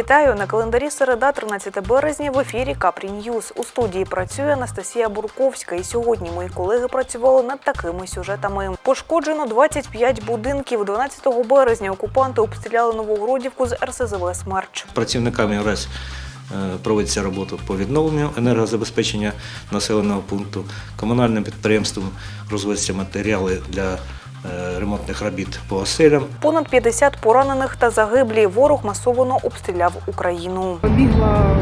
Вітаю на календарі середа, 13 березня. В ефірі Капрі Ньюз. У студії працює Анастасія Бурковська. І сьогодні мої колеги працювали над такими сюжетами. Пошкоджено 25 будинків. 12 березня окупанти обстріляли Новогродівку з РСЗВ «Смерч». Працівниками РЕС е, проводиться робота по відновленню енергозабезпечення населеного пункту. Комунальним підприємством розводяться матеріали для ремонтних робіт по оселям. Понад 50 поранених та загиблі. Ворог масово обстріляв Україну. Побігла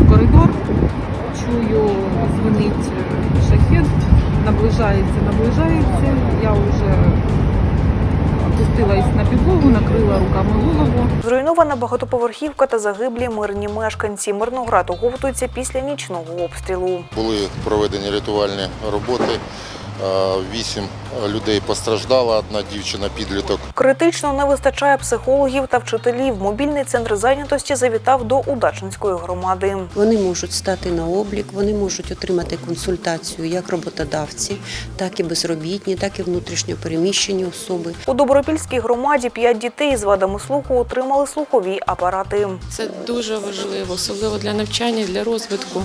в коридор, чую, дзвонить шахет, наближається, наближається. Я вже опустилась на підлогу, накрила руками голову. Зруйнована багатоповерхівка та загиблі мирні мешканці. Мирноград оговтується після нічного обстрілу. Були проведені рятувальні роботи. Е, Вісім людей постраждало, одна дівчина підліток. Критично не вистачає психологів та вчителів. Мобільний центр зайнятості завітав до Удачинської громади. Вони можуть стати на облік, вони можуть отримати консультацію як роботодавці, так і безробітні, так і внутрішньо переміщені особи. У Добропільській громаді п'ять дітей з вадами слуху отримали слухові апарати. Це дуже важливо, особливо для навчання, для розвитку.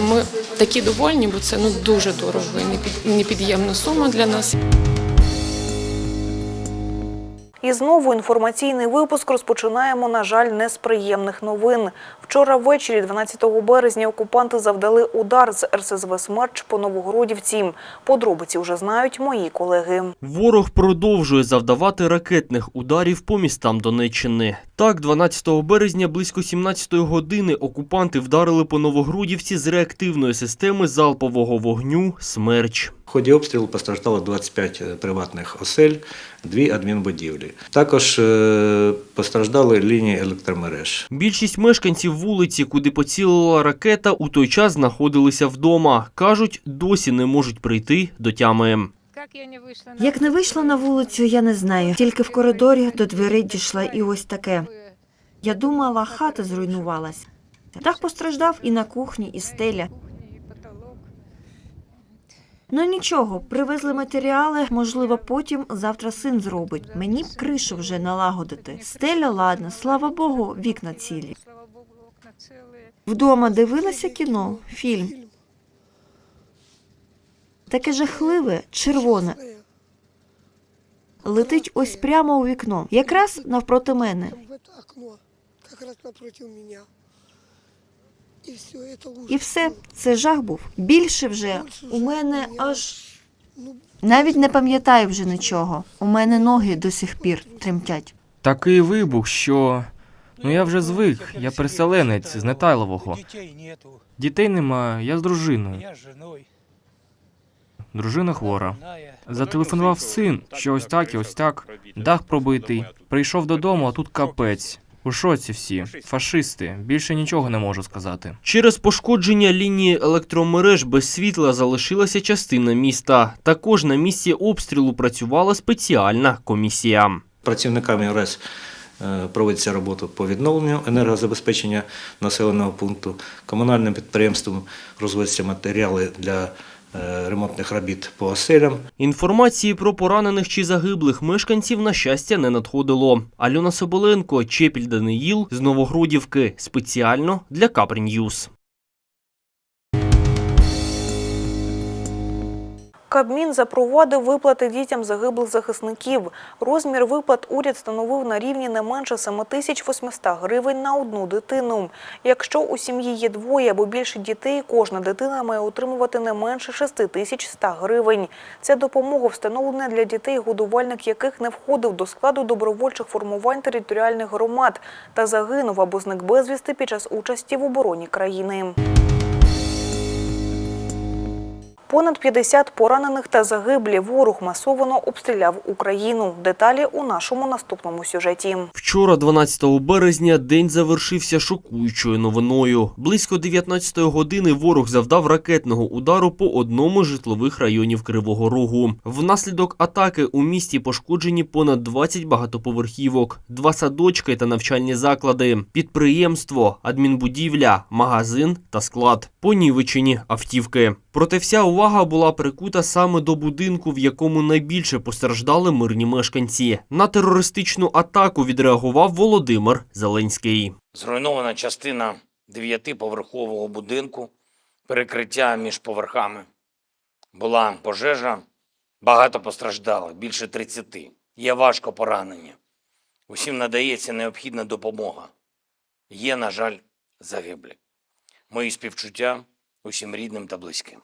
Ми такі довольні, бо це ну дуже дорого і непід- непід'ємна сума для нас. І знову інформаційний випуск розпочинаємо, на жаль, не з приємних новин. Вчора ввечері, 12 березня, окупанти завдали удар з РСЗВ «Смерч» по Новогродівці. Подробиці вже знають мої колеги. Ворог продовжує завдавати ракетних ударів по містам Донеччини. Так, 12 березня близько 17 години окупанти вдарили по Новогрудівці з реактивної системи залпового вогню «Смерч». В ході обстрілу постраждало 25 приватних осель, дві адмінбудівлі. Також е, постраждали лінії електромереж. Більшість мешканців вулиці, куди поцілила ракета, у той час знаходилися вдома. Кажуть, досі не можуть прийти до тями. Як не вийшла на вулицю, я не знаю. Тільки в коридорі до дверей дійшла і ось таке. Я думала, хата зруйнувалась. Дах постраждав і на кухні, і стеля. Ну нічого, привезли матеріали, можливо, потім завтра син зробить. Мені б кришу вже налагодити. Стеля ладна, слава Богу, вікна цілі. Вдома дивилася кіно, фільм. Таке жахливе, червоне. Летить ось прямо у вікно, якраз навпроти мене. в это окно, как раз напротив меня. И все, это ужас. І все, це жах був. Більше вже у мене аж навіть не пам'ятаю вже нічого. У мене ноги до сих пір тремтять. Такий вибух, що. Ну я вже звик, я переселенець з Нетайлового. Дітей нема, я з дружиною. Дружина хвора. Зателефонував син, що ось так і ось так. Дах пробитий. Прийшов додому, а тут капець. У шоці всі. Фашисти. Більше нічого не можу сказати. Через пошкодження лінії електромереж без світла залишилася частина міста. Також на місці обстрілу працювала спеціальна комісія. Працівниками РЕС е, проводиться робота по відновленню енергозабезпечення населеного пункту. Комунальним підприємством розводяться матеріали для ремонтних робіт по оселям. Інформації про поранених чи загиблих мешканців на щастя не надходило. Альона Соболенко, Чепіль Даниїл з Новогродівки спеціально для Капрі Кабмін запровадив виплати дітям загиблих захисників. Розмір виплат уряд встановив на рівні не менше 7800 гривень на одну дитину. Якщо у сім'ї є двоє або більше дітей, кожна дитина має отримувати не менше 6100 гривень. Ця допомога встановлена для дітей, годувальник яких не входив до складу добровольчих формувань територіальних громад та загинув або зник безвісти під час участі в обороні країни. Понад 50 поранених та загиблі ворог масово обстріляв Україну. Деталі у нашому наступному сюжеті. Вчора, 12 березня, день завершився шокуючою новиною. Близько 19 години ворог завдав ракетного удару по одному з житлових районів Кривого Рогу. Внаслідок атаки у місті пошкоджені понад 20 багатоповерхівок, два садочки та навчальні заклади, підприємство, адмінбудівля, магазин та склад. Понівечені автівки. Проте вся увага увага була прикута саме до будинку, в якому найбільше постраждали мирні мешканці. На терористичну атаку відреагував Володимир Зеленський. Зруйнована частина дев'ятиповерхового будинку, перекриття між поверхами. Була пожежа, багато постраждало, більше 30. Є важко поранені. Усім надається необхідна допомога. Є, на жаль, загиблі. Мої співчуття усім рідним та близьким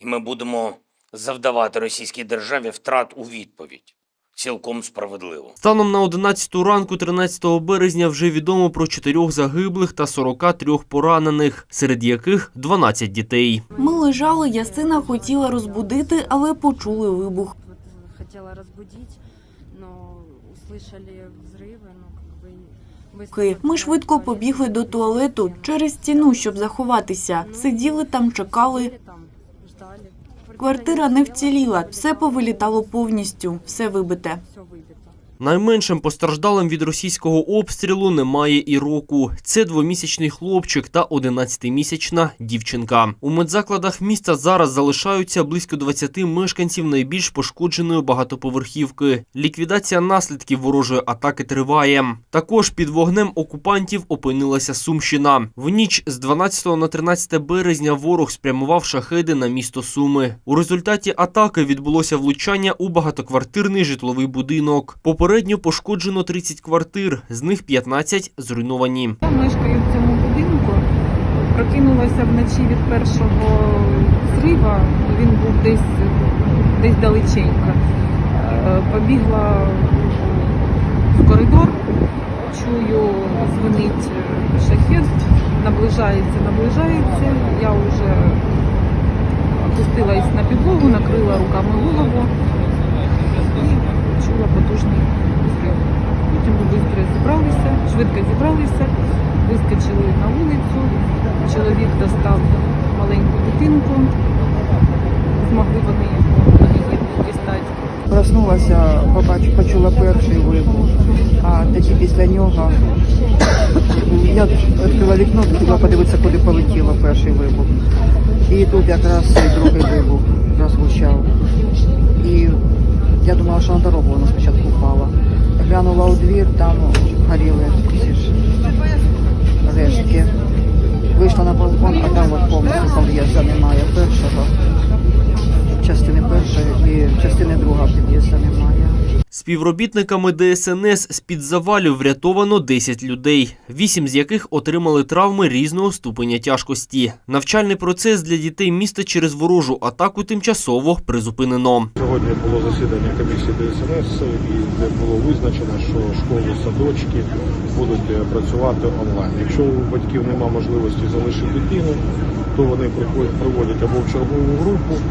І ми будемо завдавати російській державі втрат у відповідь. Цілком справедливо. Станом на 11 ранку 13 березня вже відомо про чотирьох загиблих та 43 поранених, серед яких 12 дітей. Ми лежали, я сина хотіла розбудити, але почули вибух. хотела разбудить, но услышали взрывы, ну, как бы... Ки. Ми швидко побігли до туалету через стіну, щоб заховатися. Сиділи там, чекали. Квартира не вціліла, все повилітало повністю, все вибите. Найменшим постраждалим від російського обстрілу немає і року. Це двомісячний хлопчик та 11-місячна дівчинка. У медзакладах міста зараз залишаються близько 20 мешканців найбільш пошкодженої багатоповерхівки. Ліквідація наслідків ворожої атаки триває. Також під вогнем окупантів опинилася Сумщина. В ніч з 12 на 13 березня ворог спрямував шахеди на місто Суми. У результаті атаки відбулося влучання у багатоквартирний житловий будинок. Попередньо пошкоджено 30 квартир, з них 15 зруйновані. Я мешкаю в цьому будинку. Прокинулася вночі від першого зрива. Він був десь, десь далеченько. Е, Побігла в коридор, чую, дзвонить шахет, наближається, наближається. Я вже опустилась на підлогу, накрила руками голову чула потужний взрив. Потім ми швидко зібралися, швидко зібралися, вискочили на вулицю. Чоловік достав маленьку дитинку, змогли вони дістати. Проснулася, побачу, почула перший вибух, а тоді після нього я відкрила вікно, хотіла подивитися, куди полетіло перший вибух. І тут якраз другий вибух розлучав. І я думала, що на дорогу вона спочатку впала. Глянула у двір, там горіли ці ж рештки. Вийшла на балкон, а там от повністю під'їзду немає першого частини першої і частини другого під'їзда немає. Співробітниками ДСНС з-під завалів врятовано 10 людей, 8 з яких отримали травми різного ступеня тяжкості. Навчальний процес для дітей міста через ворожу атаку тимчасово призупинено. Сьогодні було засідання комісії ДСНС, і де було визначено, що школи, садочки будуть е, працювати онлайн. Якщо у батьків немає можливості залишити дитину, то вони приходять, проводять або в чергову групу,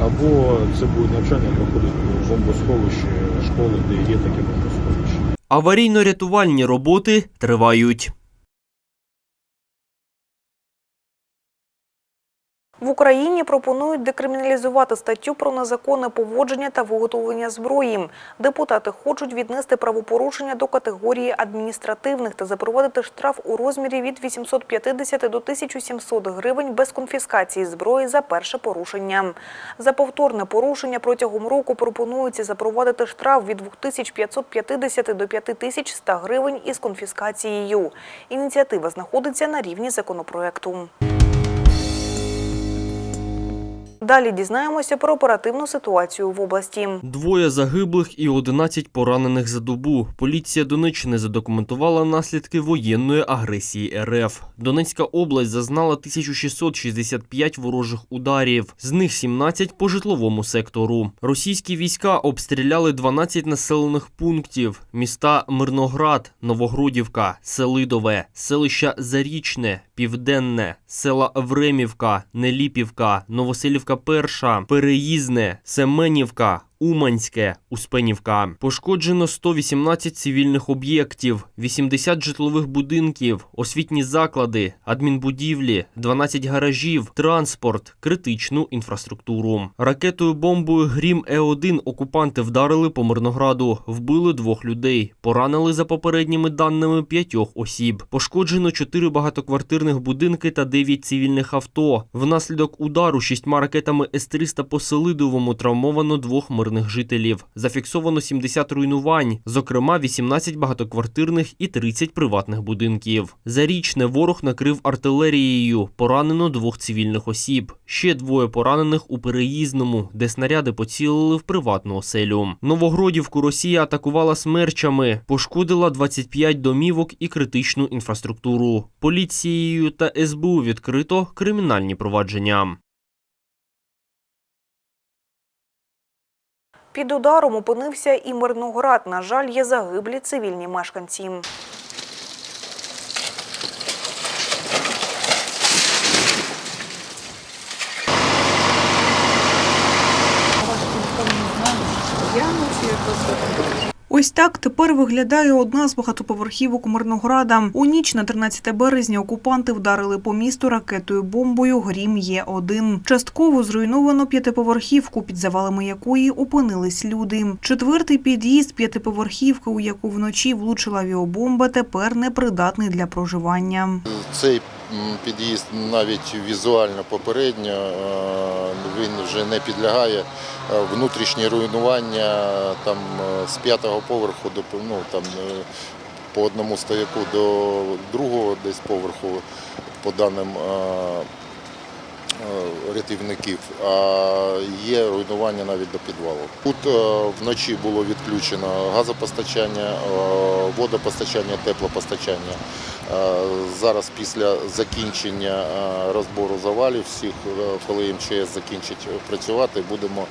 або це буде навчання проходити в бомбосховищі школи, де є таке бомбосховище. Аварійно-рятувальні роботи тривають. В Україні пропонують декриміналізувати статтю про незаконне поводження та виготовлення зброї. Депутати хочуть віднести правопорушення до категорії адміністративних та запровадити штраф у розмірі від 850 до 1700 гривень без конфіскації зброї за перше порушення. За повторне порушення протягом року пропонується запровадити штраф від 2550 до 5100 гривень із конфіскацією. Ініціатива знаходиться на рівні законопроекту. Далі дізнаємося про оперативну ситуацію в області. Двоє загиблих і 11 поранених за добу. Поліція Донеччини задокументувала наслідки воєнної агресії РФ. Донецька область зазнала 1665 ворожих ударів, з них 17 по житловому сектору. Російські війська обстріляли 12 населених пунктів: міста Мирноград, Новогродівка, Селидове, селища Зарічне, Південне, села Времівка, Неліпівка, Новоселівка Перша, Переїзне, Семенівка, Уманське, Успенівка. Пошкоджено 118 цивільних об'єктів, 80 житлових будинків, освітні заклади, адмінбудівлі, 12 гаражів, транспорт, критичну інфраструктуру. Ракетою бомбою Грім Е1 окупанти вдарили по Мирнограду, вбили двох людей, поранили за попередніми даними п'ятьох осіб. Пошкоджено чотири багатоквартирних будинки та дев'ять цивільних авто. Внаслідок удару шістьма ракетами С-300 по Селидовому травмовано двох мирних жителів. Зафіксовано 70 руйнувань, зокрема 18 багатоквартирних і 30 приватних будинків. Зарічне ворог накрив артилерією. Поранено двох цивільних осіб. Ще двоє поранених у переїзному, де снаряди поцілили в приватну оселю. Новогродівку Росія атакувала смерчами, пошкодила 25 домівок і критичну інфраструктуру. Поліцією та СБУ відкрито кримінальні провадження. Під ударом опинився і Мирноград. На жаль, є загиблі цивільні мешканці. Ось так тепер виглядає одна з багатоповерхівок Мирнограда. У ніч на 13 березня окупанти вдарили по місту ракетою бомбою Грім Є-1. Частково зруйновано п'ятиповерхівку, під завалами якої опинились люди. Четвертий під'їзд п'ятиповерхівки, у яку вночі влучила авіабомба, тепер непридатний для проживання. Цей під'їзд навіть візуально попередньо е, він вже не підлягає. Е, Внутрішні руйнування там е, з п'ятого поверху до ну, там, по одному стояку до другого десь поверху, по даним рятівників, а є руйнування навіть до підвалу. Тут е, вночі було відключено газопостачання, е, водопостачання, теплопостачання. Е, Зараз після закінчення е, розбору завалів всіх, е, коли МЧС закінчить працювати, будемо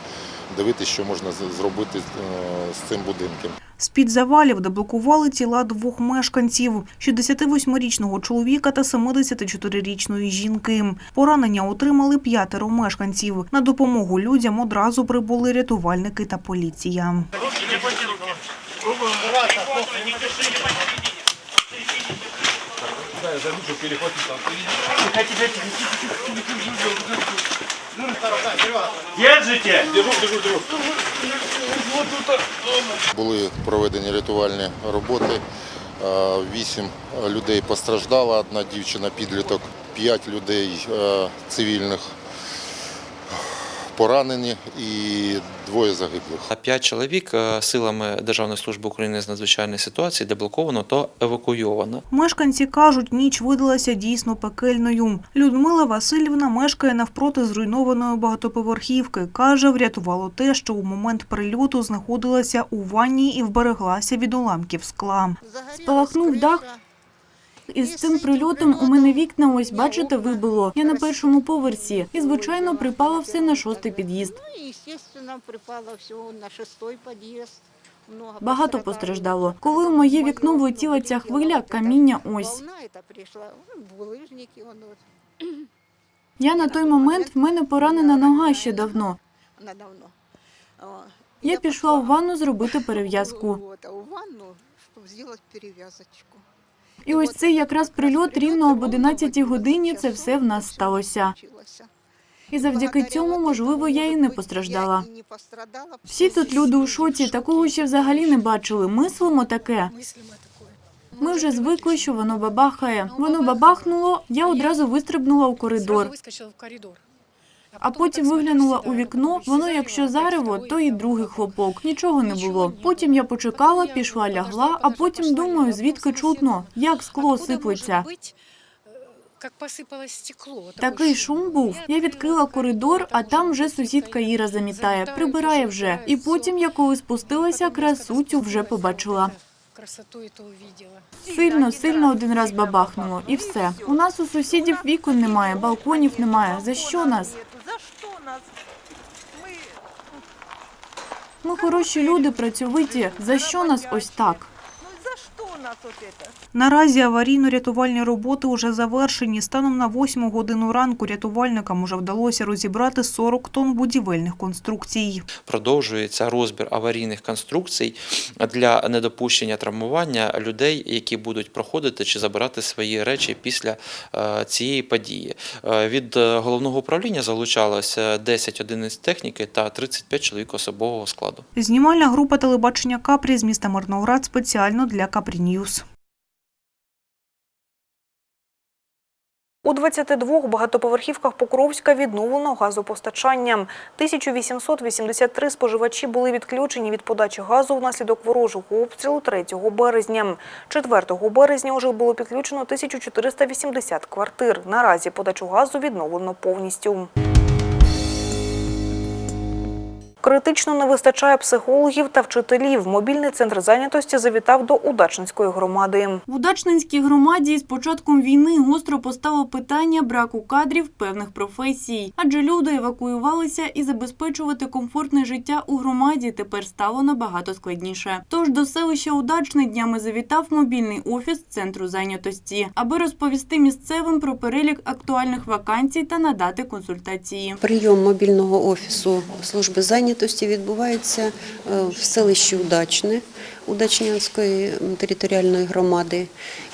дивитися, що можна зробити е, з цим будинком. З-під завалів деблокували тіла двох мешканців – 68-річного чоловіка та 74-річної жінки. Поранення отримали п'ятеро мешканців. На допомогу людям одразу прибули рятувальники та поліція. Були проведені рятувальні роботи. Е, Вісім людей постраждало, одна дівчина підліток, п'ять людей е, цивільних поранені і двоє загиблих. А п'ять чоловік е, силами Державної служби України з надзвичайної ситуації деблоковано та евакуйовано. Мешканці кажуть, ніч видалася дійсно пекельною. Людмила Васильівна мешкає навпроти зруйнованої багатоповерхівки. Каже, врятувало те, що у момент прильоту знаходилася у ванні і вбереглася від уламків скла. Спалахнув дах. І з цим прильотом у мене вікна, ось бачите, вибило. Я на першому поверсі. І, звичайно, припало все на шостий під'їзд. Ну, естественно, припало все на шестой подъезд. Много Багато постраждало. Коли у моє вікно влетіла ця хвиля, каміння ось. Волна эта пришла, ну, булыжники, он вот, Я на той момент в мене поранена нога ще давно. она давно. О, Я пішла у ванну зробити перев'язку. Вот, а у ванну, чтобы сделать перевязочку. І ось цей якраз прильот рівно об 11 годині це все в нас сталося. І завдяки цьому, можливо, я і не постраждала. Всі тут люди у шоці, такого ще взагалі не бачили. Мислимо таке. Ми вже звикли, що воно бабахає. Воно бабахнуло, я одразу вистрибнула у коридор. А потім виглянула у вікно, воно якщо зарево, то і другий хлопок. Нічого не було. Потім я почекала, пішла, лягла, а потім думаю, звідки чутно, як скло сиплеться. как посыпалось стекло. Такий шум був. Я відкрила коридор, а там вже сусідка Іра замітає, прибирає вже. І потім, я коли спустилася, красу цю вже побачила. Красоту эту увидела. Сильно, сильно один раз бабахнуло, і все. У нас у сусідів вікон немає, балконів немає. За що нас? Ми хороші люди, працьовиті. За що нас ось так? За Наразі аварійно-рятувальні роботи уже завершені. Станом на 8 годину ранку рятувальникам уже вдалося розібрати 40 тонн будівельних конструкцій. Продовжується розбір аварійних конструкцій для недопущення травмування людей, які будуть проходити чи забирати свої речі після е, цієї події. Е, Від е, головного управління залучалося 10 одиниць техніки та 35 чоловік особового складу. Знімальна група телебачення Капрі з міста Мирноград спеціально для Капрі Ньюс. У 22 багатоповерхівках Покровська відновлено газопостачання. 1883 споживачі були відключені від подачі газу внаслідок ворожого обстрілу 3 березня. 4 березня уже було підключено 1480 квартир. Наразі подачу газу відновлено повністю. Критично не вистачає психологів та вчителів. Мобільний центр зайнятості завітав до Удачненської громади. В Удачненській громаді з початком війни гостро постало питання браку кадрів певних професій, адже люди евакуювалися і забезпечувати комфортне життя у громаді тепер стало набагато складніше. Тож до селища Удачне днями завітав мобільний офіс центру зайнятості, аби розповісти місцевим про перелік актуальних вакансій та надати консультації. Прийом мобільного офісу служби зайнятості відбувається е, в селищі Удачне Удачнянської територіальної громади.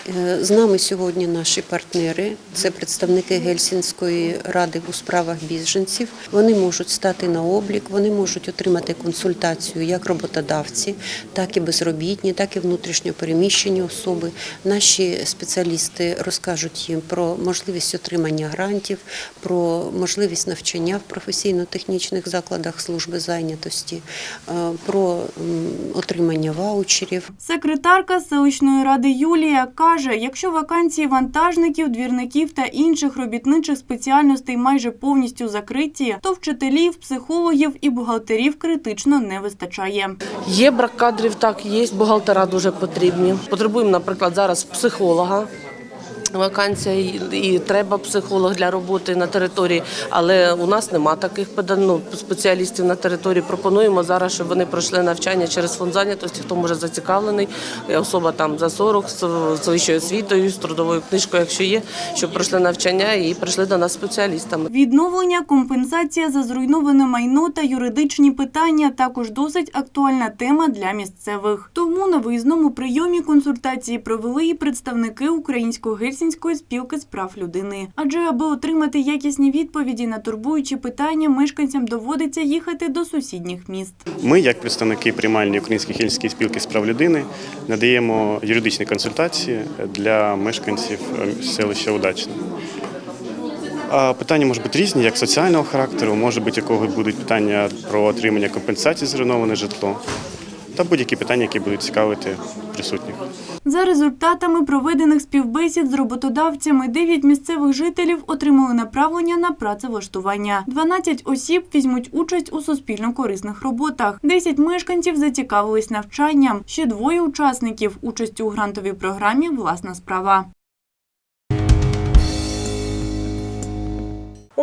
Е, З нами сьогодні наші партнери, це представники Гельсінської ради у справах біженців. Вони можуть стати на облік, вони можуть отримати консультацію як роботодавці, так і безробітні, так і внутрішньо переміщені особи. Наші спеціалісти розкажуть їм про можливість отримання грантів, про можливість навчання в професійно-технічних закладах служби зайнятості, е, про отримання ваучерів. Секретарка селищної ради Юлія каже, якщо вакансії вантажників, двірників та інших робітничих спеціальностей майже повністю закриті, то вчителів, психологів і бухгалтерів критично не вистачає. Є брак кадрів, так, є, бухгалтера дуже потрібні. Потребуємо, наприклад, зараз психолога. Вакансія і- треба психолог для роботи на території, але у нас нема таких ну, спеціалістів на території. Пропонуємо зараз, щоб вони пройшли навчання через фонд зайнятості, хто може зацікавлений, е, особа там за 40, з вищою освітою, з трудовою книжкою, якщо є, щоб пройшли навчання і прийшли до нас спеціалістами. Відновлення, компенсація за зруйноване майно та юридичні питання також досить актуальна тема для місцевих. Тому на виїзному прийомі консультації провели і представники Українсько-Гельсінської спілки з прав людини. Адже аби отримати якісні відповіді на турбуючі питання, мешканцям доводиться їхати до сусідніх міст. Ми, як представники приймальні Української хельської спілки з прав людини, надаємо юридичні консультації для мешканців е, селища Удачне. Питання можуть бути різні, як соціального характеру, може бути якого будуть питання про отримання компенсації зруйноване житло, та будь-які питання, які будуть цікавити присутніх. За результатами проведених співбесід з роботодавцями, 9 місцевих жителів отримали направлення на працевлаштування. 12 осіб візьмуть участь у суспільно-корисних роботах. 10 мешканців зацікавились навчанням. Ще двоє учасників участь у грантовій програмі Власна справа.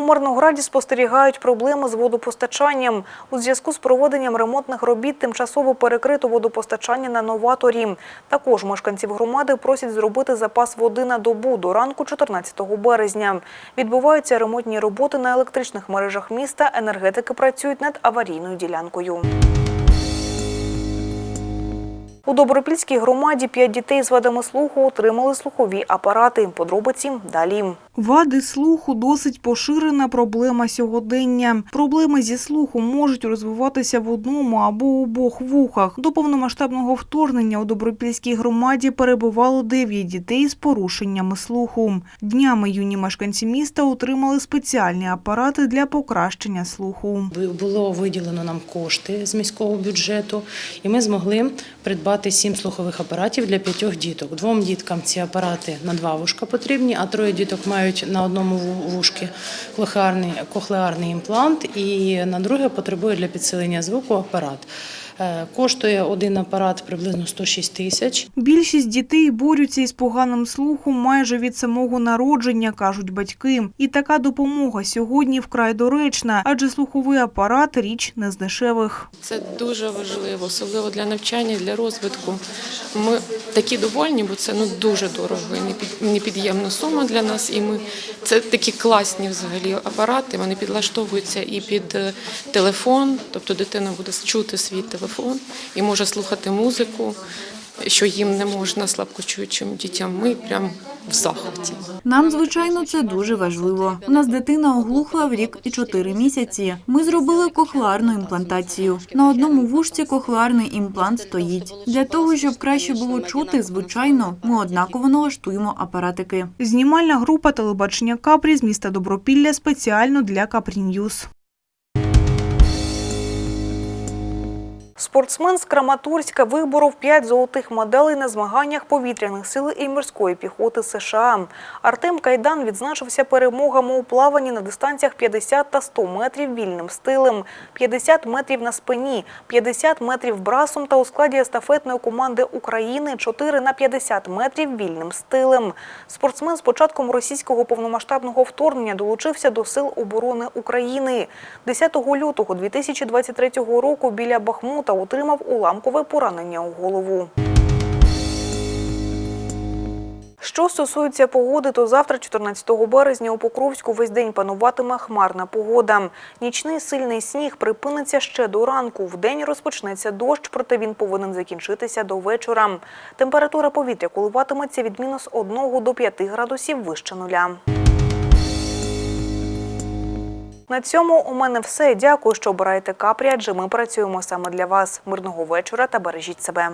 Мирнограді спостерігають проблеми з водопостачанням. У зв'язку з проведенням ремонтних робіт тимчасово перекрито водопостачання на новаторі. Також мешканців громади просять зробити запас води на добу до ранку 14 березня. Відбуваються ремонтні роботи на електричних мережах міста. Енергетики працюють над аварійною ділянкою. У Добропільській громаді п'ять дітей з вадами слуху отримали слухові апарати. Подробиці далі. Вади слуху досить поширена проблема сьогодення. Проблеми зі слухом можуть розвиватися в одному або обох вухах. До повномасштабного вторгнення у Добропільській громаді перебувало 9 дітей з порушеннями слуху. Днями юні мешканці міста отримали спеціальні апарати для покращення слуху. Було виділено нам кошти з міського бюджету, і ми змогли придбати сім слухових апаратів для п'ятьох діток. Двом діткам ці апарати на два вушка потрібні, а троє діток мають на одному вушки кохлеарний імплант, і на друге потребує для підсилення звуку апарат. Е, Коштує один апарат приблизно 106 тисяч. Більшість дітей борються із поганим слухом майже від самого народження, кажуть батьки. І така допомога сьогодні вкрай доречна, адже слуховий апарат річ не з дешевих. Це дуже важливо, особливо для навчання, для розвитку. Ми такі довольні, бо це ну дуже дорого і непід'ємна сума для нас. І ми це такі класні взагалі апарати. Вони підлаштовуються і під е, телефон, тобто дитина буде чути свій телефон і може слухати музику, що їм не можна слабкочуючим дітям. Ми прям в захваті. Нам, звичайно, це дуже важливо. У нас дитина оглухла в рік і чотири місяці. Ми зробили кохлеарну імплантацію. На одному вушці кохлеарний імплант стоїть. Для того, щоб краще було чути, звичайно, ми однаково налаштуємо апаратики. Знімальна група телебачення Капрі з міста Добропілля спеціально для Капрі Ньюз. Спортсмен з Краматорська виборов 5 золотих медалей на змаганнях повітряних сил і морської піхоти США. Артем Кайдан відзначився перемогами у плаванні на дистанціях 50 та 100 метрів вільним стилем, 50 метрів на спині, 50 метрів брасом та у складі естафетної команди України 4 на 50 метрів вільним стилем. Спортсмен з початком російського повномасштабного вторгнення долучився до Сил оборони України. 10 лютого 2023 року біля Бахмута отримав уламкове поранення у голову. Що стосується погоди, то завтра, 14 березня, у Покровську весь день пануватиме хмарна погода. Нічний сильний сніг припиниться ще до ранку. Вдень розпочнеться дощ, проте він повинен закінчитися до вечора. Температура повітря коливатиметься від мінус 1 до 5 градусів вище нуля. На цьому у мене все. Дякую, що обираєте капрі, адже ми працюємо саме для вас. Мирного вечора та бережіть себе.